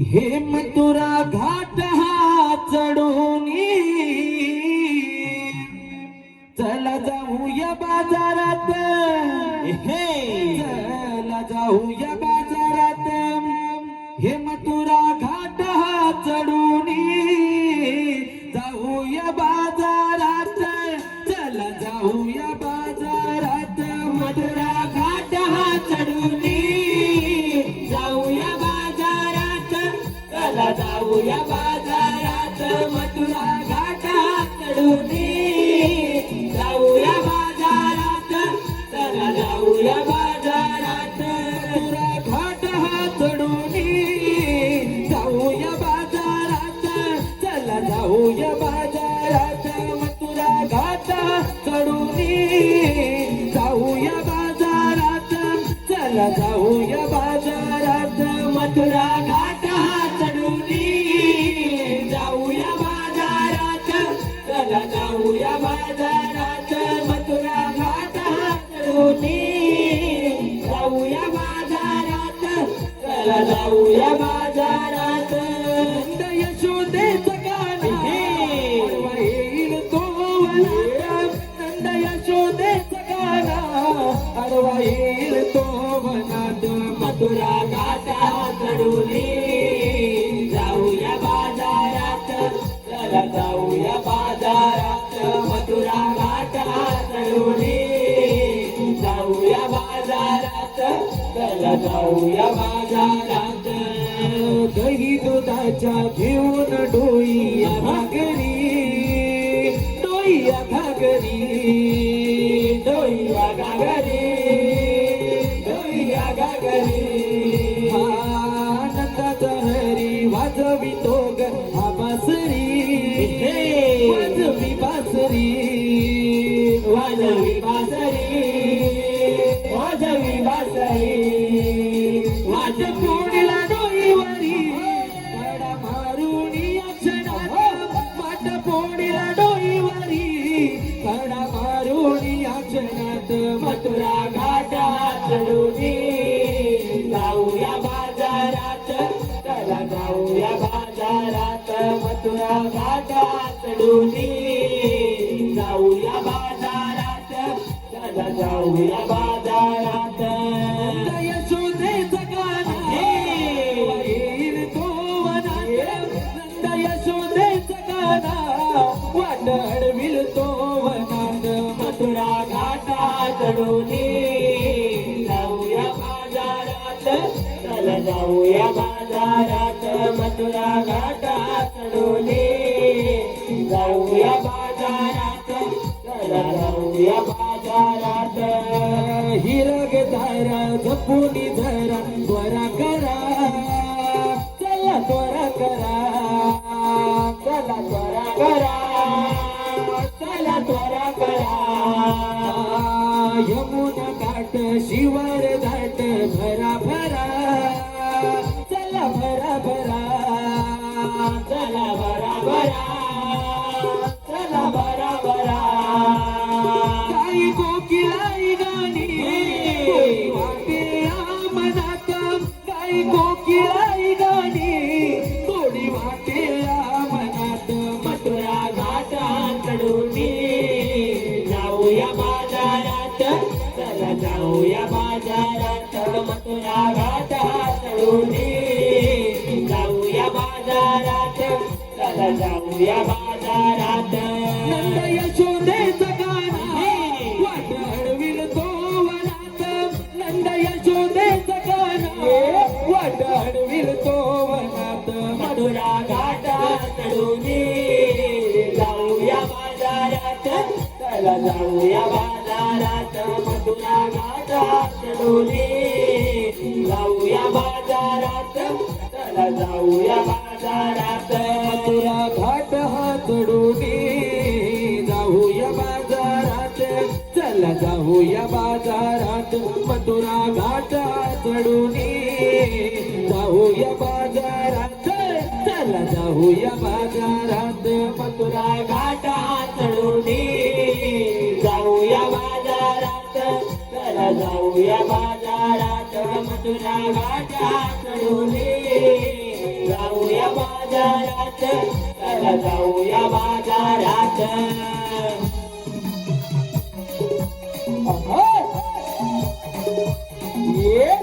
हे मथुरा घाट हा चढूनी. चला जाऊया बाजारात. हे. चला जाऊया बाजारात. हे मथुरा घाट हा चढूनी. जाऊया बाजारात. चला जाऊया बाजारात. मथुरा घाट हा चढूनी. जाऊया बाजाराचा मथुरा घाट चढूनी जाऊया बाजारात चला जाऊया बाजारात मथुरा घाटा चढूनी जाऊया बाजारात चला जाऊया बाजारात मथुरा घाट चढूनी जाऊया बाजारात चला जाऊया बाजारात नंद यशोदेचं गाणं तो वनात मथुरा घाटा चढूनी जाऊया बाजारात चला जाऊया बाजारात मथुरा घाटा चढूनी जाऊया बाजारात चला जाऊया बाजारात. दही दुधाच्या घेऊन डोईया घागरी घागरी आनंदाचा हरी वाजवी तो ग हा बासरी. वाजवी बासरी. वाजवी बासरी. वाजवी बासरी. बाजारात मथुरा घाटा चढूनी. जाऊया बाजारात चला जाऊया बाजारात. यशोदेचं गाणं येईल तो वनात. नंद यशोदेचं गाणं वाट अडविल तो वनात. मथुरा घाटा चढूनी. जाऊया बाजारात चला जाऊया तुला घाटा चढवले जाऊया चला जाऊया बाजारात नंद यशोदेचं गाणं वाट अडविल तो वनात नंद यशोदेचं गाणं वाट अडविल तो वनात मधुरा घाटा चढूनी जाऊया बाजारात चला जाऊया बाजारात मधुरा घाटा चढूनी चला जाऊया बाजारात मथुरा घाटा चढून. जाऊया बाजारात चला जाऊया बाजारात मथुरा घाट चढून. जाऊया बाजारात चला जाऊया बाजारात मथुरा घाटा चढून. बाजारात चला जाऊया बाजारात. Yeah.